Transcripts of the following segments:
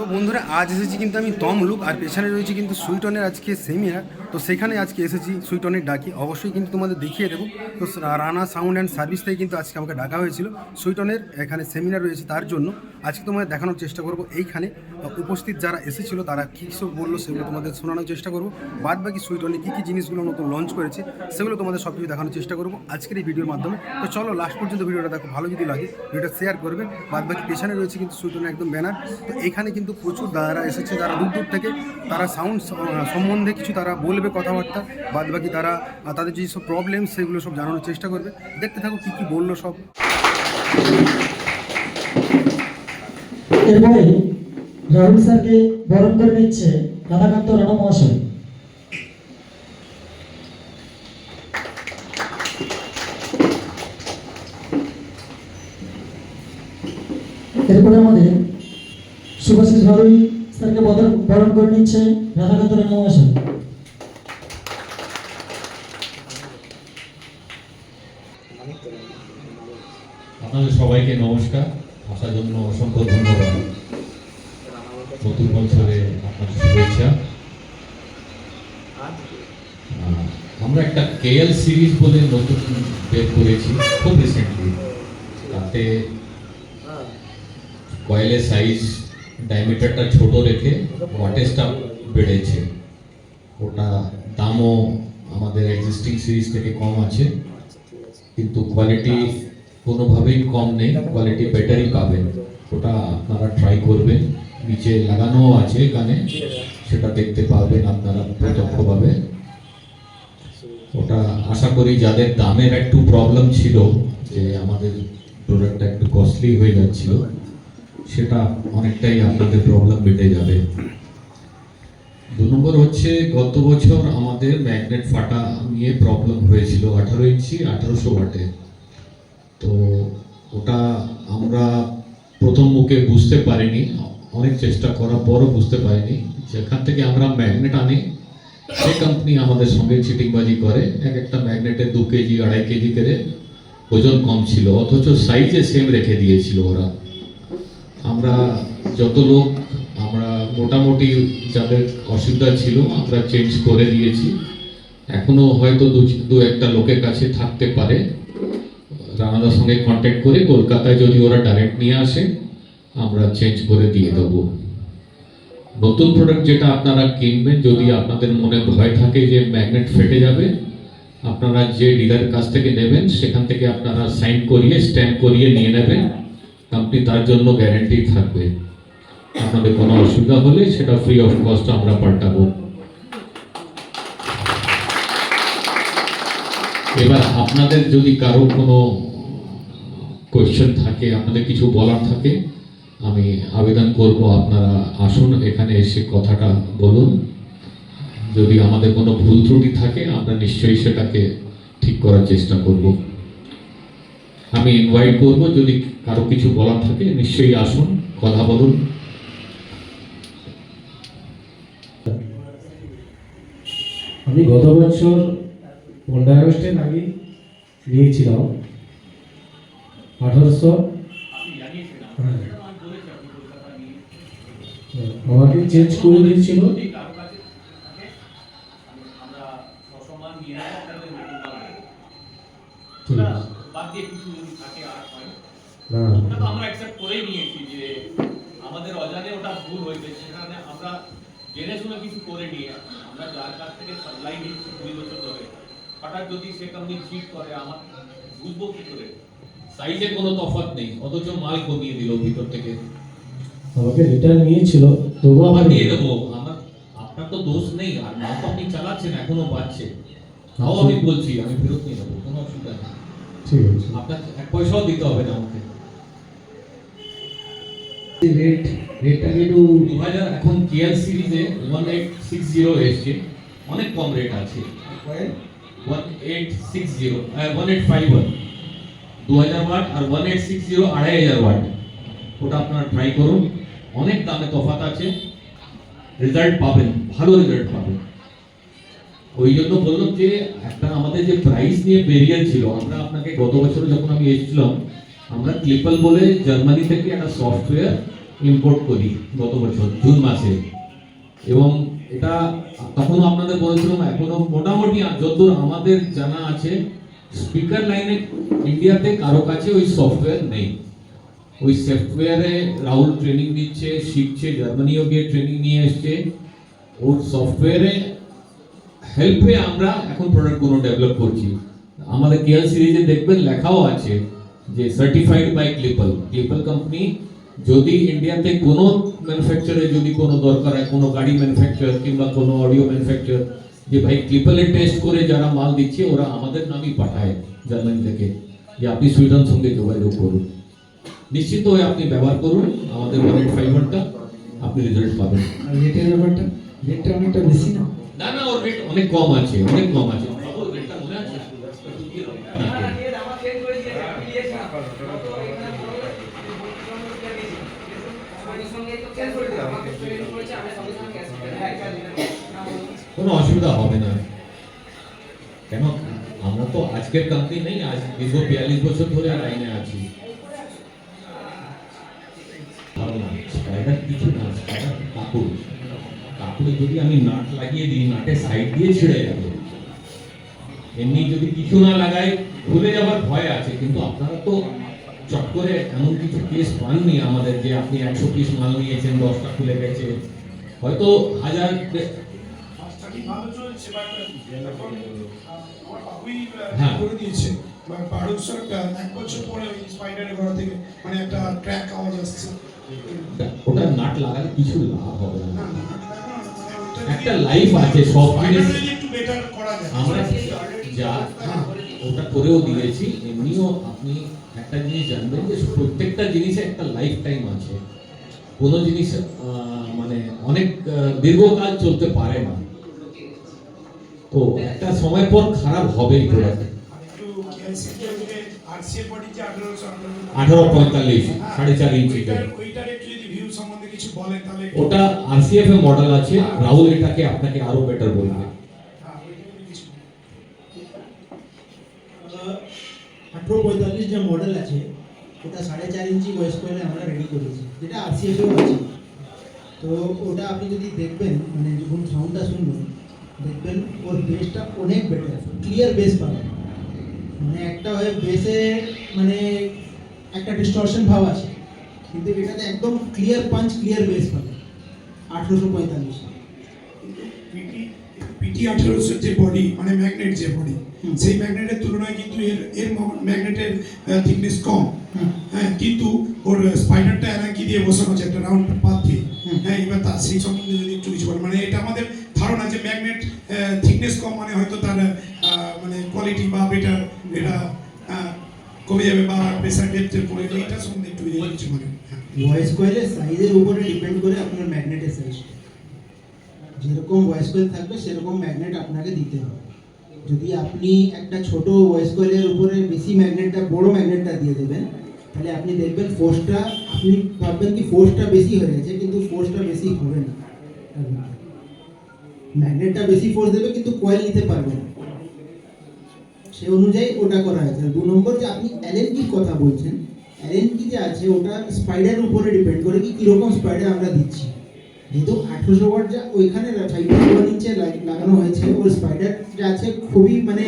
তো বন্ধুরা, আজ এসেছি কিন্তু আমি তমলুক আর পেছনে রয়েছে কিন্তু সুইটনের আজকে সেমিনার। তো সেখানে আজকে এসেছি সুইটনের ডাকি। অবশ্যই কিন্তু তোমাদের দেখিয়ে দেবো। তো রানা সাউন্ড অ্যান্ড সার্ভিস থেকে কিন্তু আজকে আমাকে ডাকা হয়েছিল। সুইটনের এখানে সেমিনার রয়েছে তার জন্য। আজকে তোমাদের দেখানোর চেষ্টা করব এইখানে। উপস্থিত যারা এসেছিল, তারা কী সব বলল সেগুলো তোমাদের শোনানোর চেষ্টা করব। বাদ বাকি সুইট সুইটনে কী কী জিনিসগুলো নতুন লঞ্চ করেছে, সেগুলো তোমাদের সব কিছু দেখানোর চেষ্টা করব আজকের এই ভিডিওর মাধ্যমে। তো চলো লাস্ট পর্যন্ত ভিডিওটা দেখো, ভালো যদি লাগে, ভিডিওটা শেয়ার করবে। বাদ বাকি পেছনে রয়েছে কিন্তু সুইটনের একদম ব্যানার তো এখানে কিন্তু প্রচুর দাদারা এসেছে, যারা দূর দূর থেকে, তারা সাউন্ড সম্বন্ধে কিছু তারা বলবে কথাবার্তা। বাদ বাকি তারা তাদের যেসব প্রবলেম সেগুলো সব জানানোর চেষ্টা করবে। দেখতে থাকো কী কী বলল সব। রাহুল স্যারকে বরণ করে নিচ্ছে রাধাকান্ত রানা মহাশয়। এরপরে আমাদের সুভাষিস ভারুই স্যারকে বরণ করে নিচ্ছে রাধাকান্ত রানা মহাশয়। আপনাদের সবাইকে নমস্কার। আসার জন্য অসংখ্য ধন্যবাদ। বছরে আপনাদের শুভেচ্ছা। আমরা একটা কেএল সিরিজ বলে নতুন বের করেছি খুব রিসেন্টলি তাতে কয়েলের সাইজ ডায়ামিটারটা ছোট রেখে ওয়াটেজটা বেড়েছে। ওটা দামও আমাদের এক্সিস্টিং সিরিজ থেকে কম আছে। কিন্তু কোয়ালিটি কোনোভাবেই কম নেই কোয়ালিটি বেটারই পাবেন। ওটা আপনারা ট্রাই করবেন। নিচে লাগানো আছে এখানে। সেটা দেখতে পাবেন আপনারা প্রত্যক্ষভাবে। ওটা আশা করি যাদের দামের একটু প্রবলেম ছিল, যে আমাদের প্রোডাক্টটা একটু কস্টলি হয়ে যাচ্ছিল, সেটা অনেকটাই আপনাদের প্রবলেম মিটে যাবে। দু নম্বর হচ্ছে, গত বছর আমাদের ম্যাগনেট ফাটা নিয়ে প্রবলেম হয়েছিল আঠারো ইঞ্চি, আঠারোশো ওয়াটে। তো ওটা আমরা প্রথম মুখে বুঝতে পারিনি। অনেক চেষ্টা করার পরও বুঝতে পারিনি। যেখান থেকে আমরা ম্যাগনেট আনি, সে কোম্পানি আমাদের সঙ্গে চিটিংবাজি করে। এক একটা ম্যাগনেটে দু কেজি, আড়াই কেজি করে ওজন কম ছিল, অথচ সাইজে সেম রেখে দিয়েছিল ওরা। আমরা যত লোক, আমরা মোটামুটি যাদের অসুবিধা ছিল, আমরা চেঞ্জ করে দিয়েছি। এখনও হয়তো দু দু একটা লোকের কাছে থাকতে পারে। রানাদার সঙ্গে কন্ট্যাক্ট করে কলকাতায় যদি ওরা ডাইরেক্ট নিয়ে আসে আমরা চেঞ্জ করে দিয়ে দেবো। নতুন প্রোডাক্ট যেটা আপনারা কিনবেন, যদি আপনাদের মনে ভয় থাকে যে ম্যাগনেট ফেটে যাবে, আপনারা যে ডিলারের কাছ থেকে নেবেন, সেখান থেকে আপনারা সাইন করিয়ে স্ট্যাম্প করিয়ে নিয়ে নেবেন। কোম্পানি তার জন্য গ্যারেন্টি থাকবে। আপনাদের কোনো অসুবিধা হলে সেটা ফ্রি অফ কস্ট আমরা পাল্টাবো। এবার আপনাদের যদি কারও কোনো কোয়েশ্চেন থাকে, আপনাদের কিছু বলার থাকে আমি আবেদন করব, আপনারা আসুন এখানে এসে কথাটা বলুন। যদি আমাদের কোনো ভুল ত্রুটি থাকে, আমরা নিশ্চয়ই সেটাকে ঠিক করার চেষ্টা করব। আমি ইনভাইট করব, যদি কারও কিছু বলার থাকে, নিশ্চয়ই আসুন, কথা বলুন। আমি গত বছর পনেরোই আগস্টে নাকি নিয়েছিলাম আঠারোশো হ্যাঁ। আমাকে চেঞ্জ করে দিয়েছিল। জেনে শুনে কিছু করে নিয়ে আমরা যার কাছ থেকে সাপ্লাই নিচ্ছি হঠাৎ যদি সে কোম্পানি চিট করে আমার বুঝব কি করে সাইজে কোনো তফাৎ নেই, অথচ মাল কমিয়ে দিল ভিতর থেকে। আমাকে রিটার্ন নিয়েছিল তবুও আবার আমার দিয়ে দেবো আমার আপনার তো দোষ নেই আর মাল তো আপনি চালাচ্ছেন এখনও পাচ্ছে তাও আমি বলছি আমি ফেরত নিয়ে নেব কোনো অসুবিধা নেই। ঠিক আছে। আপনার এক পয়সাও দিতে হবে না আমাকে। রেট রেটটাকে একটু দু হাজার এখন কেয়ার সিরিজে ওয়ান এইট সিক্স জিরো এসছে। অনেক কম রেট আছে। One eight six zero one eight five one দু হাজার ওয়াট আর ওয়ান এইট সিক্স জিরো আড়াই হাজার ওয়াট ওটা আপনারা ট্রাই করুন। অনেক দামে তফাৎ আছে। রেজাল্ট পাবেন, ভালো রেজাল্ট পাবেন। ওই জন্য বললাম যে, একটা আমাদের যে প্রাইস নিয়ে বেরিয়ে ছিল, আমরা আপনাকে গত বছর যখন আমি এসেছিলাম, আমরা ক্লিপল বলে জার্মানি থেকে একটা সফটওয়্যার ইম্পোর্ট করি গত বছর, জুন মাসে। এবং এটা তখনও আপনাদের বলেছিলাম এখনও মোটামুটি যতদূর আমাদের জানা আছে স্পিকার লাইনে ইন্ডিয়াতে কারও কাছে ওই সফটওয়্যার নেই। ওই সফটওয়্যারে রাহুল ট্রেনিং দিচ্ছে, শিখছে, জার্মানিও গিয়ে ট্রেনিং নিয়ে এসছে। ওর সফটওয়্যারে হেল্পে আমরা এখন প্রোডাক্টগুলো ডেভেলপ করছি। আমাদের কেয়ার সিরিজে দেখবেন লেখাও আছে যে certified by Clipsal Clipsal company যদি ইন্ডিয়াতে কোনো ম্যানুফ্যাকচারে যদি কোনো দরকার হয়, কোনো গাড়ি ম্যানুফ্যাকচার কিংবা কোনো অডিও ম্যানুফ্যাকচার যে ভাই ক্লিপলে টেস্ট করে যারা মাল দিচ্ছে, ওরা আমাদের নামই পাঠায় জার্মানি থেকে। যে আপনি সুইডেন সঙ্গে যোগাযোগ করুন। নিশ্চিত হয়ে আপনি ব্যবহার করুন আমাদের ওয়ালেট ফাইবারটা আপনি রেজাল্ট পাবেন। আর রেটের ব্যাপারটা? রেটটা অনেকটা বেশি না? না না ওর রেট অনেক কম আছে অনেক কম আছে। কোনো অসুবিধা হবে না। কেন? আমরা তো আজকের কোম্পানি নেই আজ দীর্ঘ বিয়াল্লিশ বছর ধরে লাইনে আছি। কিছু না কাপড়। কাপড়ে যদি আমি নাট লাগিয়ে দিই নাটের সাইড দিয়ে ছিঁড়ে যাবে। এমনি যদি কিছু না লাগাই খুলে যাওয়ার ভয় আছে কিন্তু আপনারা তো চট করে এমন কিছু কেস পাননি আমাদের যে আপনি একশো পিস মাল নিয়েছেন দশটা খুলে গেছে। হয়তো হাজার হ্যাঁ। করে দিয়েছে। বা এক বছর পরে ওই স্পাইডারের ঘর থেকে মানে একটা ট্র্যাক আওয়াজ আসছে। ওটা নাট লাগালে কিছু লাভ হবে না। একটা লাইফ আছে সব জিনিস আমরা যা ওটা করেও দিয়েছি এমনিও আপনি একটা জিনিস জানবেন যে প্রত্যেকটা জিনিসে একটা লাইফ টাইম আছে। কোনো জিনিস মানে অনেক দীর্ঘকাল চলতে পারে না। তো একটা সময় পর খারাপ হবেই প্রোডাক্ট আঠারো পঁয়তাল্লিশ সাড়ে চার ইঞ্চি ওটা আরসিএফ এর মডেল আছে। রাহুল এটাকে আপনাকে আরও বেটার বলবে। কিছু পঁয়তাল্লিশ যে মডেল আছে, ওটা সাড়ে চার ইঞ্চি ভয়েস কয়েলে আমরা রেডি করেছি, যেটা আরসিএফেও আছে। তো ওটা আপনি যদি দেখবেন মানে যখন সাউন্ডটা শুনবেন, দেখবেন ওর বেসটা অনেক বেটার ক্লিয়ার বেস পাবেন মানে একটা হয়ে বেসে মানে একটা ডিস্টরশন ভাব আছে কিন্তু এটাতে একদম ক্লিয়ার পাঞ্চ ক্লিয়ার বেস পাবেন আঠেরোশো পঁয়তাল্লিশ। পিটি পিটি আঠেরোশোর যে বডি মানে ম্যাগনেট যে বডি সেই ম্যাগনেটের তুলনায় কিন্তু এর এর ম্যাগনেটের থিকনেস কম। হ্যাঁ কিন্তু ওর স্পাইডারটা এলাকি দিয়ে বসানো আছে একটা রাউন্ড পাত দিয়ে। হ্যাঁ এবার তার সেই সম্বন্ধে যদি একটু কিছু মানে এটা আমাদের ধারণা যে ম্যাগনেট থিকনেস কম মানে হয়তো তার মানে কোয়ালিটি বা বেটার এটা কমে যাবে বা প্রেসার ডেপথের পড়ে এটা সম্বন্ধে একটু কিছু বলেন। ভয়েস কয়েলের সাইজের উপরে ডিপেন্ড করে আপনার ম্যাগনেটের সাইজ যেরকম ভয়েস কয়েল থাকবে, সেরকম ম্যাগনেট আপনাকে দিতে হবে। যদি আপনি একটা ছোট ভয়েস কয়েলের উপরে বেশি ম্যাগনেটটা বড় ম্যাগনেটটা দিয়ে দেবেন, তাহলে আপনি দেখবেন ফোর্সটা আপনি ভাববেন কি ফোর্সটা বেশি হয়ে গেছে, কিন্তু ফোর্সটা বেশি হবে না। ম্যাগনেটটা বেশি ফোর্স দেবে, কিন্তু কয়েল নিতে পারবে না। সে অনুযায়ী ওটা করা হয়েছে। দু নম্বর যে আপনি এলএনকির কথা বলছেন যে আছে, ওটা স্পাইডার উপরে ডিপেন্ড করে কি কীরকম স্পাইডার আমরা দিচ্ছি। যেহেতু আঠেরোশো ওয়াট যা ওইখানে ইঞ্চে লাগানো হয়েছে ওর স্পাইডার যা আছে খুবই মানে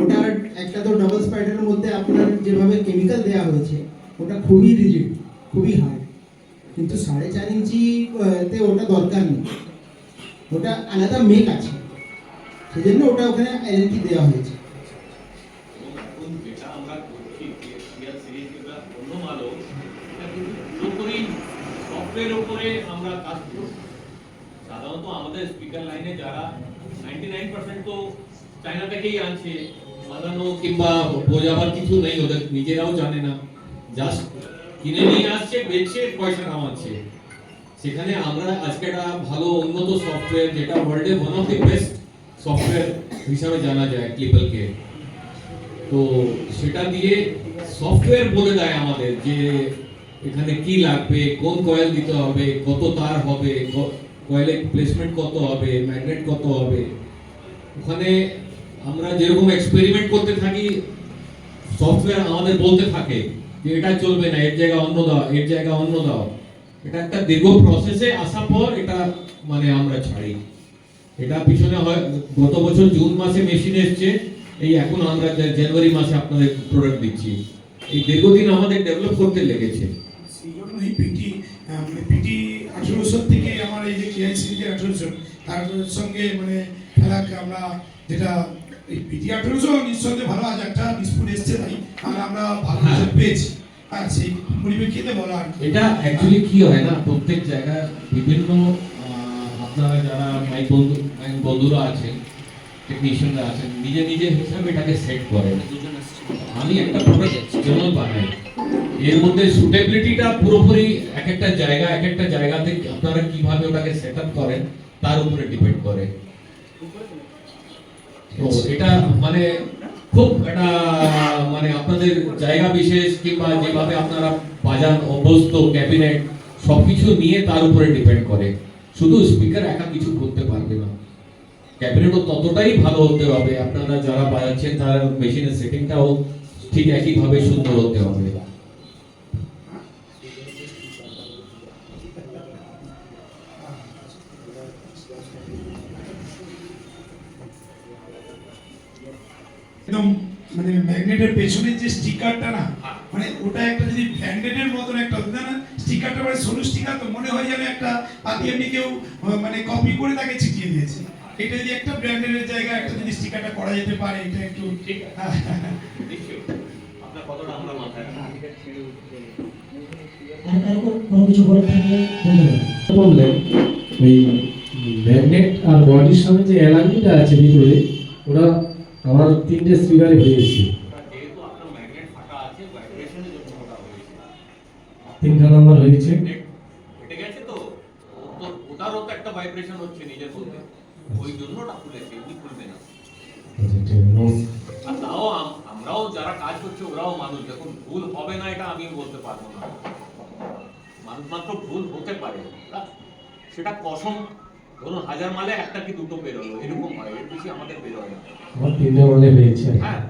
ওটা একটা তো ডাবল স্পাইডারের মধ্যে আপনার যেভাবে কেমিক্যাল দেওয়া হয়েছে, ওটা খুবই রিজিড খুবই হার্ড কিন্তু সাড়ে চার ইঞ্চি তে ওটা দরকার নেই। ওটা আলাদা মেক আছে। সেজন্য ওটা ওখানে এলএনকি দেওয়া হয়েছে এখন যেটা আমরা করছি ক্লিয়ার সিরিজ কিংবা অন্য মালও এটা কিন্তু পুরোপুরি সফটওয়্যার উপরে আমরা কাজ করছি সাধারণত আমাদের স্পিকার লাইনে যারা নাইনটি নাইন পার্সেন্ট তো চায়না থেকেই আনছে বানানো কিংবা বোঝাবার কিছু নেই ওদের নিজেরাও জানে না জাস্ট কিনে নিয়ে আসছে পয়সা কামাচ্ছে সেখানে আমরা আজকে একটা ভালো উন্নত সফটওয়্যার যেটা ওয়ার্ল্ডে one of the best software হিসাবে জানা যায় ক্লিপলকে তো সেটা দিয়ে সফটওয়্যার বলে দেয় আমাদের যে এখানে কি লাগবে কোন কয়েল দিতে হবে কত তার হবে কয়েলের প্লেসমেন্ট কত হবে ম্যাগনেট কত হবে? ওখানে আমরা যেরকম এক্সপেরিমেন্ট করতে থাকি সফটওয়্যার আমাদের বলতে থাকে যে এটা চলবে না, এর জায়গা অন্য দাও, এর জায়গা অন্য দাও। এটা একটা দীর্ঘ প্রসেসে আসার পর এটা মানে আমরা ছাড়ি। এটা পিছনে হয়, গত বছর জুন মাসে মেশিন এসছে, এই এখন আমরা জানুয়ারি মাসে আপনাদের প্রোডাক্ট দিচ্ছি। এই দীর্ঘদিন আমাদের ডেভেলপ করতে লেগেছে। সেই জন্যই পিটি মানে পিটি আঠেরোশো থেকে আমার এই যে কেআইসি যে আঠেরোশো তার সঙ্গে মানে খেলাকে আমরা যেটা এই পিটি আঠেরোশো নিঃসন্দেহে ভালো একটা ডিসপুট এসছে তাই আর আমরা ভালো হ্যাঁ। পেয়েছি আর সেই পরিপ্রেক্ষিতে বলা আর এটা অ্যাকচুয়ালি কি হয় না প্রত্যেক জায়গায় বিভিন্ন আপনারা যারা মাই বন্ধু মাইক বন্ধুরা আছেন টেকনিশিয়ানরা আছেন, নিজে নিজে হিসাবে এটাকে সেট করেন। আমি একটা প্রোডাক্ট যেমন বানাই। এর মধ্যে সুটেবিলিটিটা পুরোপুরি এক একটা জায়গা, এক একটা জায়গাতে আপনারা কীভাবে ওটাকে সেট করেন, তার উপরে ডিপেন্ড করে। তো এটা মানে খুব একটা মানে আপনাদের জায়গা বিশেষ কিংবা যেভাবে আপনারা বাজান অভ্যস্ত ক্যাবিনেট সবকিছু নিয়ে তার উপরে ডিপেন্ড করে। শুধু স্পিকার একা কিছু করতে পারবে না। ক্যাবিনেটও ততটাই ভালো হতে হবে। আপনারা যারা বাজাচ্ছেন, তার মেশিনের সেটিংটাও ঠিক একইভাবে সুন্দর হতে হবে। মানে ম্যাগনেটের পেছনে যে স্টিকারটা না মানে ওটা একটা যদি ব্র্যান্ডেডের মতন একটা হতো না স্টিকারটা মানে সরু স্টিকার তো মনে হয় যেন একটা পাতি এমনি কেউ মানে কপি করে তাকে চিটিয়ে দিয়েছে। এটা যদি একটা ব্র্যান্ডের জায়গায় একটা যদি স্টিকারটা করা যেতে পারে এটা একটু ঠিক নিশ্চয়ই। আপনার কথাটা আমরা মাথায়। আর আর কোনো- কিছু থাকলে ওই ম্যাগনেট আর বডির সঙ্গে যে আছে ভিতরে ওরা আমার তিনটে স্পিকারে হয়েছে। আছে একটা ভাইব্রেশন হচ্ছে নিজের মধ্যে। ওই জন্য ওটা খুলেছে এমনি খুলবে না। আচ্ছা। আর তাও আমরাও যারা কাজ করছে ওরাও মানুষ। দেখুন ভুল হবে না এটা আমি বলতে পারব না। মানুষ মাত্র ভুল হতে পারে। সেটা কসম। ধরুন হাজার মালে একটা কি দুটো বেরোলো? এরকম হয়। এর বেশি আমাদের বেরোয় না। তিনটে হ্যাঁ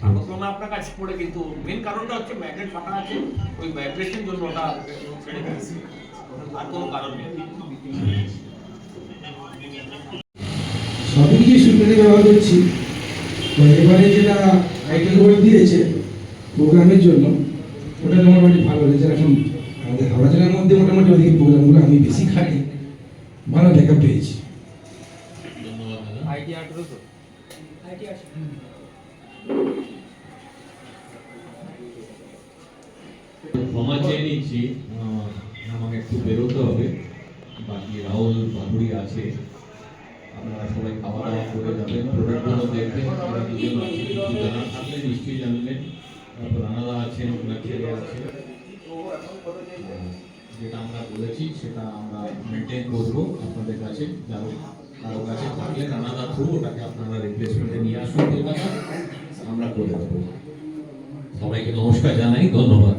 ঠাকুরক্রমে আপনার কাছে পড়ে কিন্তু মেন কারণটা হচ্ছে ম্যাগনেট ফাটা আছে। ওই ভাইব্রেশন জন্য ওটা ছেড়ে গেছে আর কোনো কারণ নেই। সবই কিছু সুইটারই ব্যবহার করছি তো এবারে যেটা আইটেল বোর্ড দিয়েছে প্রোগ্রামের জন্য ওটা মোটামুটি ভালো হয়েছে এখন আমাদের হাওড়া জেলার মধ্যে মোটামুটি ওদিকে প্রোগ্রামগুলো আমি বেশি খাটি ভালো দেখা পেয়েছি। ক্ষমা চেয়ে নিচ্ছি আমাকে একটু বেরোতে হবে। বাকি রাহুল বাবুড়ি আছে। সবাই খাওয়া দাওয়া করে জানার থাকলে নিশ্চয়ই আছে। যেটা আমরা বলেছি, সেটা আমরা মেনটেন আপনাদের কাছে। কাছে থাকলে আপনারা নিয়ে আসুন আমরা করে দেবো। সবাইকে নমস্কার জানাই, ধন্যবাদ।